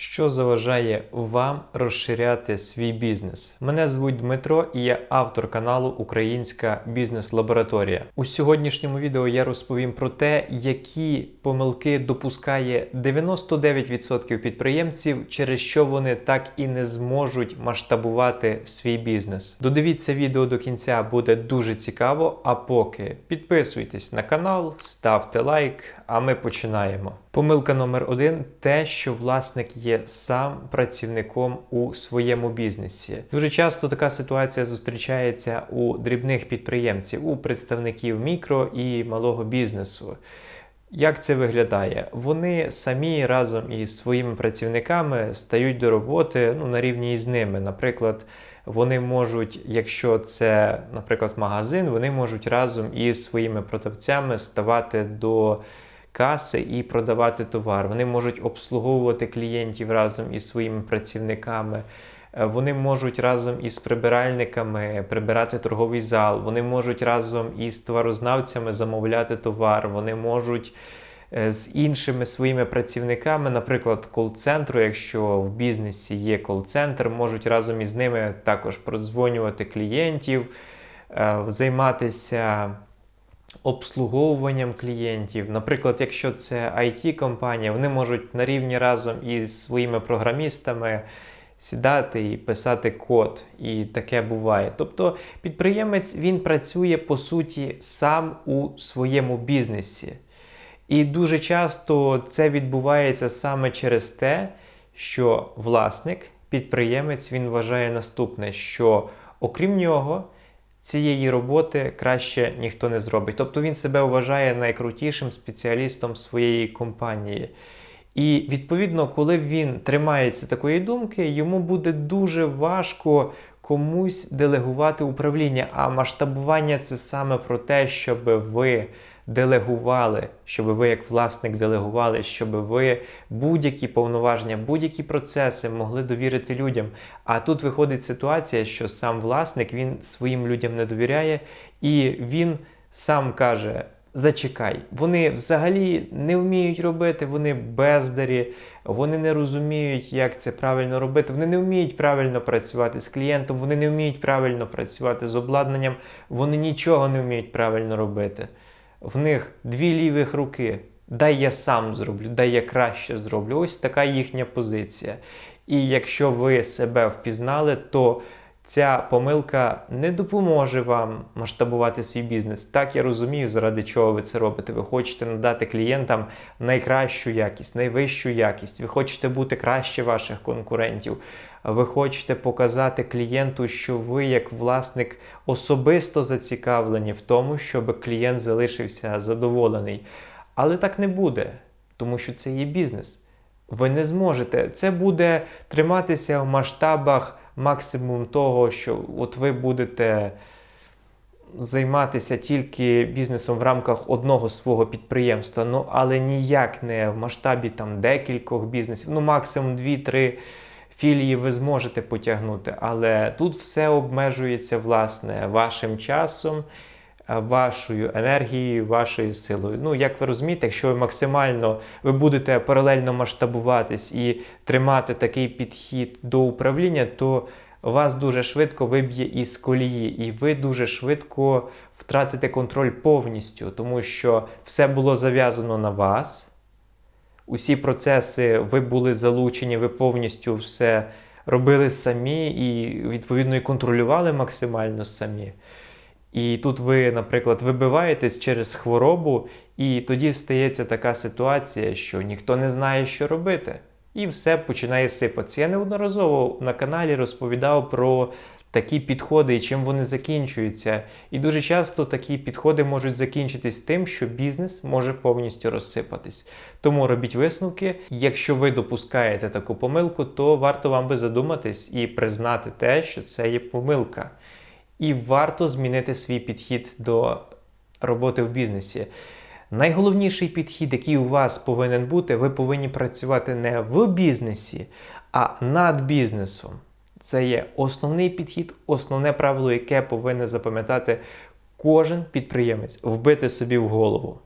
Що заважає вам розширяти свій бізнес? Мене звуть Дмитро і я автор каналу Українська бізнес-лабораторія. У сьогоднішньому відео я розповім про те, які помилки допускає 99% підприємців, через що вони так і не зможуть масштабувати свій бізнес. Додивіться відео до кінця, буде дуже цікаво. А поки підписуйтесь на канал, ставте лайк, а ми починаємо. Помилка номер один те, що власник є сам працівником у своєму бізнесі. Дуже часто така ситуація зустрічається у дрібних підприємців, у представників мікро і малого бізнесу. Як це виглядає? Вони самі разом із своїми працівниками стають до роботи ну, на рівні із ними. Наприклад, вони можуть, якщо це, наприклад, магазин, вони можуть разом із своїми продавцями ставати до каси і продавати товар. Вони можуть обслуговувати клієнтів разом із своїми працівниками. Е, Вони можуть разом із прибиральниками прибирати торговий зал. Вони можуть разом із товарознавцями замовляти товар. Вони можуть е, з іншими своїми працівниками, наприклад, кол-центру, якщо в бізнесі є кол-центр, можуть разом із ними також продзвонювати клієнтів, е, займатися обслуговуванням клієнтів. Наприклад, якщо це IT-компанія, вони можуть на рівні разом із своїми програмістами сідати і писати код, і таке буває. Тобто підприємець він працює по суті сам у своєму бізнесі. І дуже часто це відбувається саме через те, що власник, підприємець, він вважає наступне, що окрім нього цієї роботи краще ніхто не зробить. Тобто він себе вважає найкрутішим спеціалістом своєї компанії. І відповідно, коли він тримається такої думки, йому буде дуже важко комусь делегувати управління. А масштабування це саме про те, щоб ви делегували, щоб ви, як власник, делегували, щоб ви будь-які повноваження, будь-які процеси могли довірити людям. А тут виходить ситуація, що сам власник він своїм людям не довіряє, і він сам каже. Зачекай, вони взагалі не вміють робити, вони бездарі, вони не розуміють, як це правильно робити. Вони не вміють правильно працювати з клієнтом, вони не вміють правильно працювати з обладнанням, вони нічого не вміють правильно робити. В них дві лівих руки. Дай я сам зроблю, дай я краще зроблю. Ось така їхня позиція. І якщо ви себе впізнали, то ця помилка не допоможе вам масштабувати свій бізнес. Так я розумію, заради чого ви це робите. Ви хочете надати клієнтам найкращу якість, найвищу якість. Ви хочете бути краще ваших конкурентів. Ви хочете показати клієнту, що ви, як власник, особисто зацікавлені в тому, щоб клієнт залишився задоволений. Але так не буде, тому що це є бізнес. Ви не зможете. Це буде триматися в масштабах максимум того, що от ви будете займатися тільки бізнесом в рамках одного свого підприємства, ну але ніяк не в масштабі там декількох бізнесів, ну максимум 2-3 філії ви зможете потягнути. Але тут все обмежується власне вашим часом. Вашою енергією, вашою силою. Ну, як ви розумієте, якщо ви максимально ви будете паралельно масштабуватись і тримати такий підхід до управління, то вас дуже швидко виб'є із колії, і ви дуже швидко втратите контроль повністю, тому що все було зав'язано на вас. Усі процеси ви були залучені, ви повністю все робили самі і, відповідно, і контролювали максимально самі. І тут ви, наприклад, вибиваєтесь через хворобу, і тоді стається така ситуація, що ніхто не знає, що робити. І все починає сипатися. Я неодноразово на каналі розповідав про такі підходи і чим вони закінчуються. І дуже часто такі підходи можуть закінчитись тим, що бізнес може повністю розсипатись. Тому робіть висновки. Якщо ви допускаєте таку помилку, то варто вам би задуматись і признати те, що це є помилка. І варто змінити свій підхід до роботи в бізнесі. Найголовніший підхід, який у вас повинен бути, ви повинні працювати не в бізнесі, а над бізнесом. Це є основний підхід, основне правило, яке повинен запам'ятати кожен підприємець, вбити собі в голову.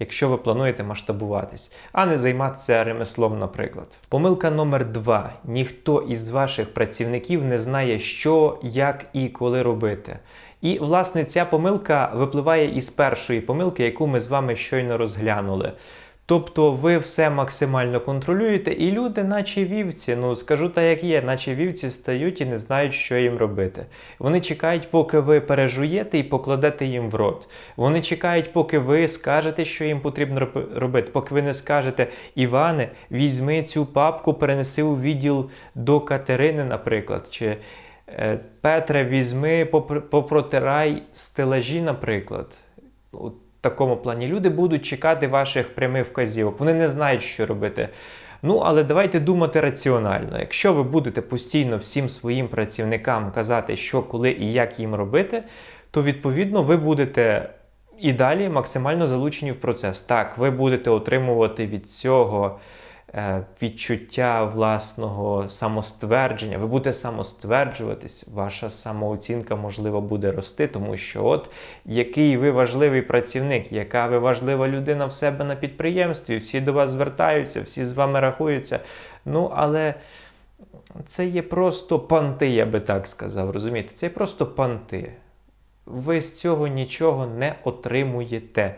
Якщо ви плануєте масштабуватись, а не займатися ремеслом, наприклад. Помилка номер два: ніхто із ваших працівників не знає, що, як і коли робити. І, власне, ця помилка випливає із першої помилки, яку ми з вами щойно розглянули. Тобто ви все максимально контролюєте, і люди, наче вівці, ну скажу так, як є, наче вівці стають і не знають, що їм робити. Вони чекають, поки ви пережуєте і покладете їм в рот. Вони чекають, поки ви скажете, що їм потрібно робити. Поки ви не скажете, Іване, візьми цю папку, перенеси у відділ до Катерини, наприклад. чи е, Петре, візьми, попр- попротирай стелажі, наприклад. Такому плані люди будуть чекати ваших прямих вказівок. Вони не знають, що робити. Ну, але давайте думати раціонально. Якщо ви будете постійно всім своїм працівникам казати, що, коли і як їм робити, то відповідно ви будете і далі максимально залучені в процес. Так, ви будете отримувати від цього відчуття власного самоствердження, ви будете самостверджуватись, ваша самооцінка, можливо, буде рости, тому що от який ви важливий працівник, яка ви важлива людина в себе на підприємстві, всі до вас звертаються, всі з вами рахуються. Ну, але це є просто панти, я би так сказав, розумієте? Це є просто панти. Ви з цього нічого не отримуєте.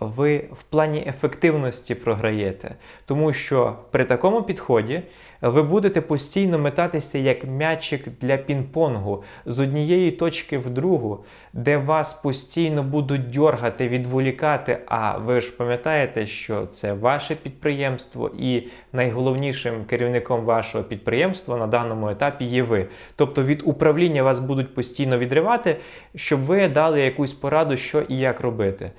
Ви в плані ефективності програєте, тому що при такому підході ви будете постійно метатися як м'ячик для пінг-понгу з однієї точки в другу, де вас постійно будуть дьоргати, відволікати. А ви ж пам'ятаєте, що це ваше підприємство, і найголовнішим керівником вашого підприємства на даному етапі є ви. Тобто від управління вас будуть постійно відривати, щоб ви дали якусь пораду, що і як робити.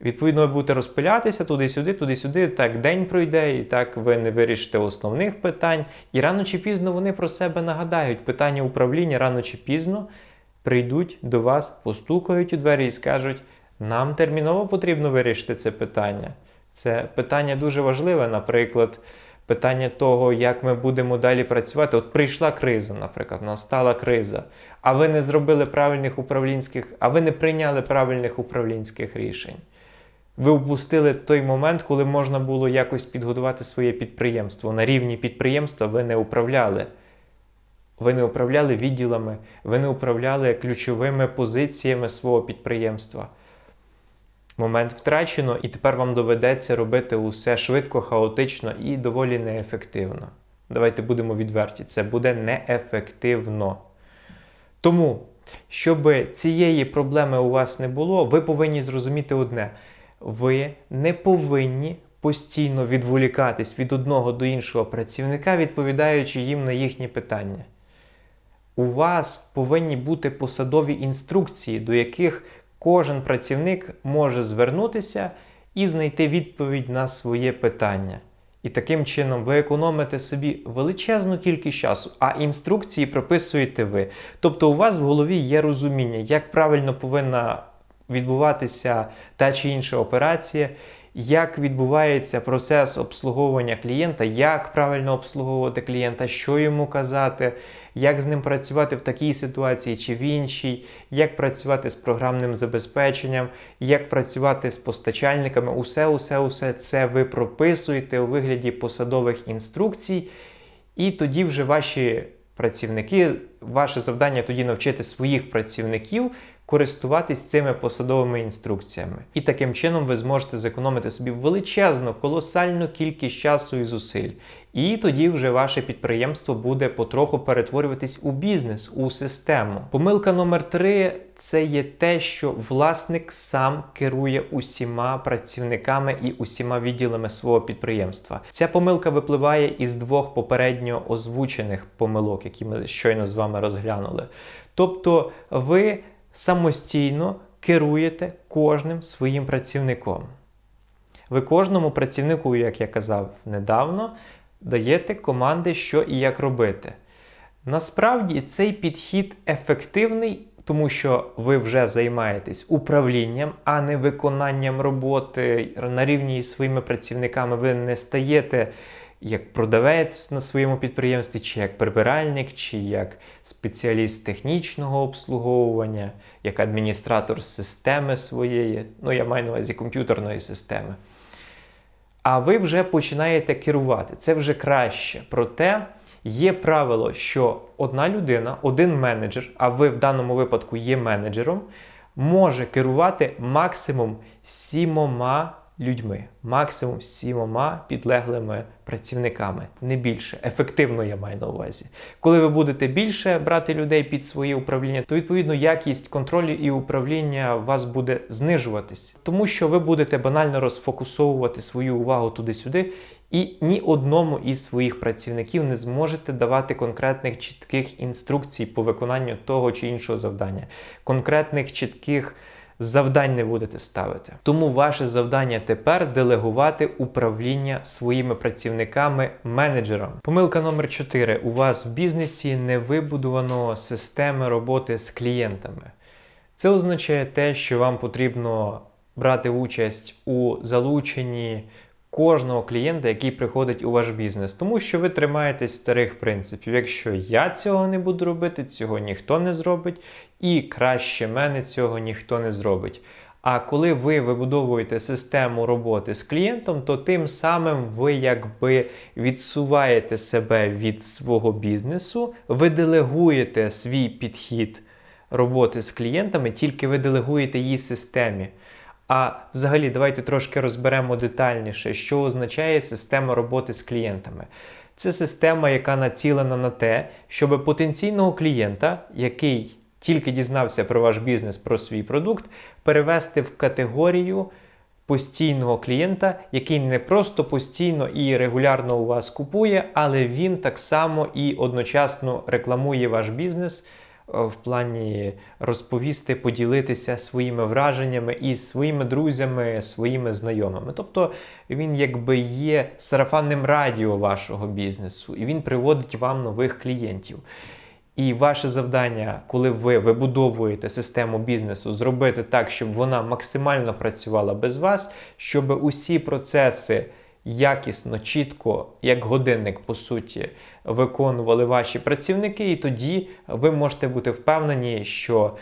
Відповідно, ви будете розпилятися туди-сюди, туди-сюди. Так день пройде, і так ви не вирішите основних питань. І рано чи пізно вони про себе нагадають. Питання управління рано чи пізно прийдуть до вас, постукають у двері і скажуть: нам терміново потрібно вирішити це питання. Це питання дуже важливе, наприклад. Питання того, як ми будемо далі працювати. От прийшла криза, наприклад, настала криза, а ви не зробили правильних управлінських, а ви не прийняли правильних управлінських рішень. Ви впустили той момент, коли можна було якось підготувати своє підприємство. На рівні підприємства ви не управляли. Ви не управляли відділами, ви не управляли ключовими позиціями свого підприємства. Момент втрачено, і тепер вам доведеться робити усе швидко, хаотично і доволі неефективно. Давайте будемо відверті, це буде неефективно. Тому, щоб цієї проблеми у вас не було, ви повинні зрозуміти одне: ви не повинні постійно відволікатись від одного до іншого працівника, відповідаючи їм на їхні питання. У вас повинні бути посадові інструкції, до яких кожен працівник може звернутися і знайти відповідь на своє питання. І таким чином ви економите собі величезну кількість часу, а інструкції прописуєте ви. Тобто у вас в голові є розуміння, як правильно повинна відбуватися та чи інша операція, як відбувається процес обслуговування клієнта, як правильно обслуговувати клієнта, що йому казати, як з ним працювати в такій ситуації чи в іншій, як працювати з програмним забезпеченням, як працювати з постачальниками. Усе, усе, усе це ви прописуєте у вигляді посадових інструкцій, і тоді вже ваші працівники, ваше завдання тоді навчити своїх працівників користуватись цими посадовими інструкціями. І таким чином ви зможете зекономити собі величезну, колосальну кількість часу і зусиль. І тоді вже ваше підприємство буде потроху перетворюватись у бізнес, у систему. Помилка номер три це є те, що власник сам керує усіма працівниками і усіма відділами свого підприємства. Ця помилка випливає із двох попередньо озвучених помилок, які ми щойно з вами розглянули. Тобто, ви самостійно керуєте кожним своїм працівником. Ви кожному працівнику, як я казав недавно, даєте команди, що і як робити. Насправді цей підхід ефективний, тому що ви вже займаєтесь управлінням, а не виконанням роботи на рівні з своїми працівниками. Ви не стаєте як продавець на своєму підприємстві, чи як прибиральник, чи як спеціаліст технічного обслуговування, як адміністратор системи своєї, ну я маю на увазі комп'ютерної системи. А ви вже починаєте керувати. Це вже краще. Проте є правило, що одна людина, один менеджер, а ви в даному випадку є менеджером, може керувати максимум сімома людьми, максимум сімома підлеглими працівниками, не більше. Ефективно я маю на увазі. Коли ви будете більше брати людей під своє управління, то відповідно якість контролю і управління вас буде знижуватись, тому що ви будете банально розфокусовувати свою увагу туди-сюди. І ні одному із своїх працівників не зможете давати конкретних чітких інструкцій по виконанню того чи іншого завдання, конкретних чітких завдань не будете ставити. Тому ваше завдання тепер делегувати управління своїми працівниками менеджерам. Помилка номер 4. У вас в бізнесі не вибудовано системи роботи з клієнтами. Це означає те, що вам потрібно брати участь у залученні кожного клієнта, який приходить у ваш бізнес, тому що ви тримаєтесь старих принципів. Якщо я цього не буду робити, цього ніхто не зробить, і краще мене цього ніхто не зробить. А коли ви вибудовуєте систему роботи з клієнтом, то тим самим ви якби відсуваєте себе від свого бізнесу, ви делегуєте свій підхід роботи з клієнтами, тільки ви делегуєте її системі. А взагалі, давайте трошки розберемо детальніше, що означає система роботи з клієнтами. Це система, яка націлена на те, щоб потенційного клієнта, який тільки дізнався про ваш бізнес, про свій продукт, перевести в категорію постійного клієнта, який не просто постійно і регулярно у вас купує, але він так само і одночасно рекламує ваш бізнес. Е, в плані розповісти, поділитися своїми враженнями із своїми друзями, своїми знайомими. Тобто він якби є сарафанним радіо вашого бізнесу, і він приводить вам нових клієнтів. І ваше завдання, коли ви вибудовуєте систему бізнесу, зробити так, щоб вона максимально працювала без вас, щоб усі процеси якісно, чітко, як годинник, по суті, виконували ваші працівники, і тоді ви можете бути впевнені, що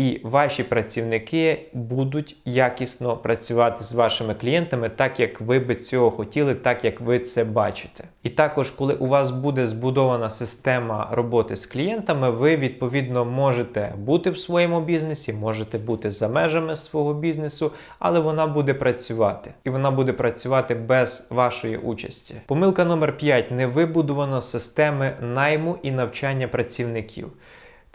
і ваші працівники будуть якісно працювати з вашими клієнтами, так як ви би цього хотіли, так як ви це бачите. І також, коли у вас буде збудована система роботи з клієнтами, ви відповідно можете бути в своєму бізнесі, можете бути за межами свого бізнесу, але вона буде працювати. І вона буде працювати без вашої участі. Помилка номер 5. не вибудовано системи найму і навчання працівників.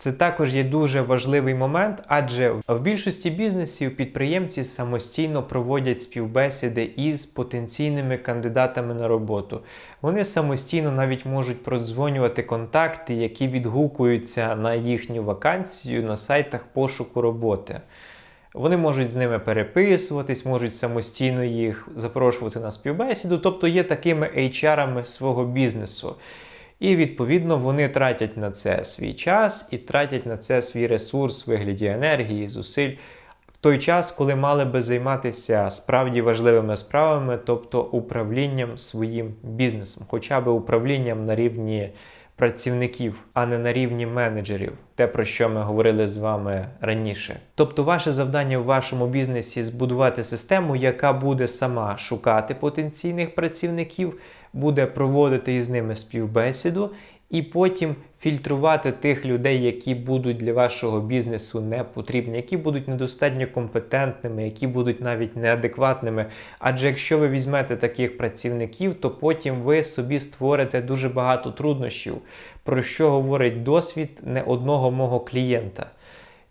Це також є дуже важливий момент, адже в більшості бізнесів підприємці самостійно проводять співбесіди із потенційними кандидатами на роботу. Вони самостійно навіть можуть продзвонювати контакти, які відгукуються на їхню вакансію на сайтах пошуку роботи. Вони можуть з ними переписуватись, можуть самостійно їх запрошувати на співбесіду, тобто є такими HR-ами свого бізнесу. І відповідно вони тратять на це свій час і тратять на це свій ресурс в вигляді енергії, зусиль в той час, коли мали би займатися справді важливими справами, тобто управлінням своїм бізнесом, хоча б управлінням на рівні працівників, а не на рівні менеджерів, те про що ми говорили з вами раніше. Тобто, ваше завдання в вашому бізнесі збудувати систему, яка буде сама шукати потенційних працівників буде проводити із ними співбесіду, і потім фільтрувати тих людей, які будуть для вашого бізнесу не потрібні, які будуть недостатньо компетентними, які будуть навіть неадекватними. Адже якщо ви візьмете таких працівників, то потім ви собі створите дуже багато труднощів, про що говорить досвід не одного мого клієнта.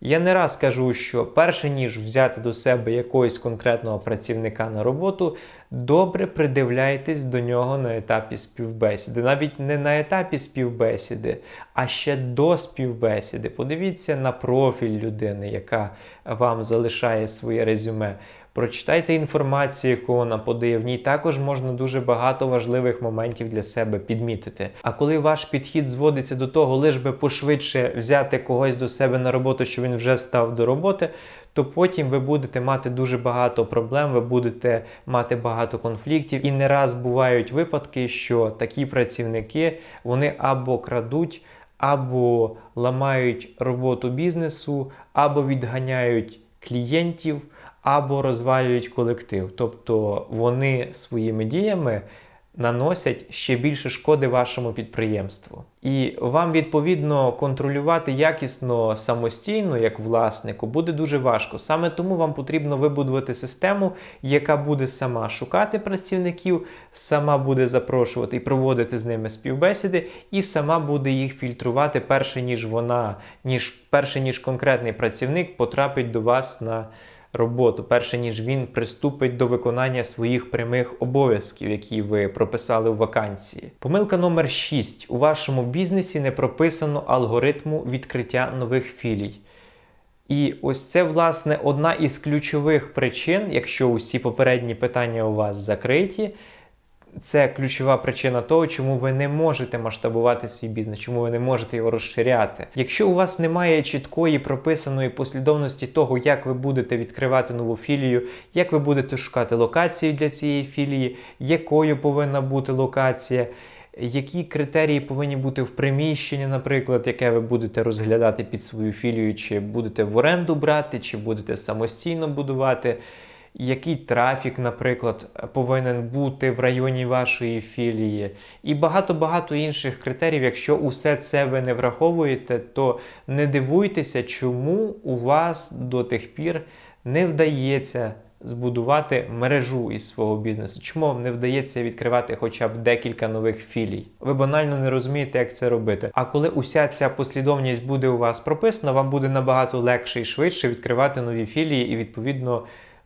Я не раз кажу, що перше ніж взяти до себе якогось конкретного працівника на роботу, добре придивляйтесь до нього на етапі співбесіди. Навіть не на етапі співбесіди, а ще до співбесіди. Подивіться на профіль людини, яка вам залишає своє резюме. Прочитайте інформацію, яку вона подає. В ній також можна дуже багато важливих моментів для себе підмітити. А коли ваш підхід зводиться до того, лиш би пошвидше взяти когось до себе на роботу, що він вже став до роботи, то потім ви будете мати дуже багато проблем, ви будете мати багато конфліктів. І не раз бувають випадки, що такі працівники вони або крадуть, або ламають роботу бізнесу, або відганяють клієнтів, або розвалюють колектив. Тобто вони своїми діями наносять ще більше шкоди вашому підприємству. І вам відповідно контролювати якісно самостійно, як власнику, буде дуже важко. Саме тому вам потрібно вибудувати систему, яка буде сама шукати працівників, сама буде запрошувати і проводити з ними співбесіди, і сама буде їх фільтрувати перше, ніж вона, ніж перше, ніж конкретний працівник потрапить до вас на роботу, перше ніж він приступить до виконання своїх прямих обов'язків, які ви прописали в вакансії. Помилка номер 6. У вашому бізнесі не прописано алгоритму відкриття нових філій. І ось це, власне, одна із ключових причин, якщо усі попередні питання у вас закриті. Це ключова причина того, чому ви не можете масштабувати свій бізнес, чому ви не можете його розширяти. Якщо у вас немає чіткої прописаної послідовності того, як ви будете відкривати нову філію, як ви будете шукати локації для цієї філії, якою повинна бути локація. Які критерії повинні бути в приміщенні, наприклад, яке ви будете розглядати під свою філію, чи будете в оренду брати, чи будете самостійно будувати, який трафік, наприклад, повинен бути в районі вашої філії, і багато-багато інших критеріїв. Якщо усе це ви не враховуєте, то не дивуйтеся, чому у вас до тих пір не вдається збудувати мережу із свого бізнесу. Чому вам не вдається відкривати хоча б декілька нових філій? Ви банально не розумієте, як це робити. А коли уся ця послідовність буде у вас прописана, вам буде набагато легше і швидше відкривати нові філії і відповідно.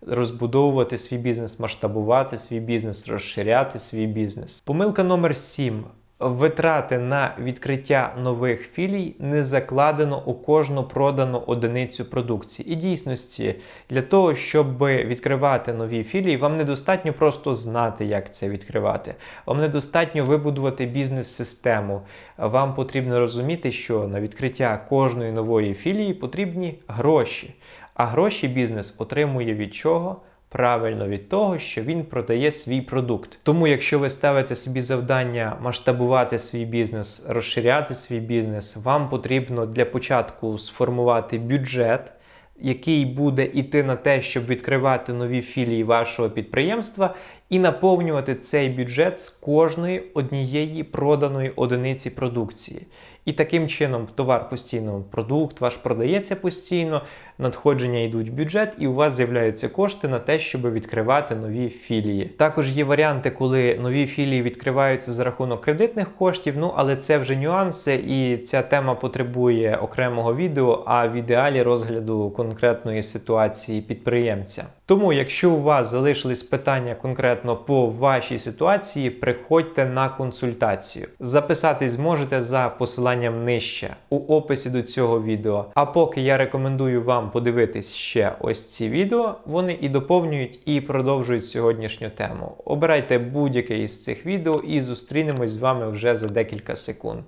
Розбудовувати свій бізнес, масштабувати свій бізнес, розширяти свій бізнес. Помилка номер 7. Витрати на відкриття нових філій не закладено у кожну продану одиницю продукції. І дійсності, для того, щоб відкривати нові філії, вам недостатньо просто знати, як це відкривати. Вам недостатньо вибудувати бізнес-систему. Вам потрібно розуміти, що на відкриття кожної нової філії потрібні гроші. А гроші бізнес отримує від чого? Правильно від того, що він продає свій продукт. Тому, якщо ви ставите собі завдання масштабувати свій бізнес, розширяти свій бізнес, вам потрібно для початку сформувати бюджет, який буде йти на те, щоб відкривати нові філії вашого підприємства, і наповнювати цей бюджет з кожної однієї проданої одиниці продукції. І таким чином товар постійно, продукт ваш продається постійно, надходження йдуть в бюджет, і у вас з'являються кошти на те, щоб відкривати нові філії. Також є варіанти, коли нові філії відкриваються за рахунок кредитних коштів. Ну але це вже нюанси, і ця тема потребує окремого відео, а в ідеалі розгляду конкретної ситуації підприємця. Тому, якщо у вас залишились питання конкретно по вашій ситуації, приходьте на консультацію. Записатись зможете за посиланням нижче у описі до цього відео. А поки я рекомендую вам подивитись ще ось ці відео, вони і доповнюють, і продовжують сьогоднішню тему. Обирайте будь-яке із цих відео і зустрінемось з вами вже за декілька секунд.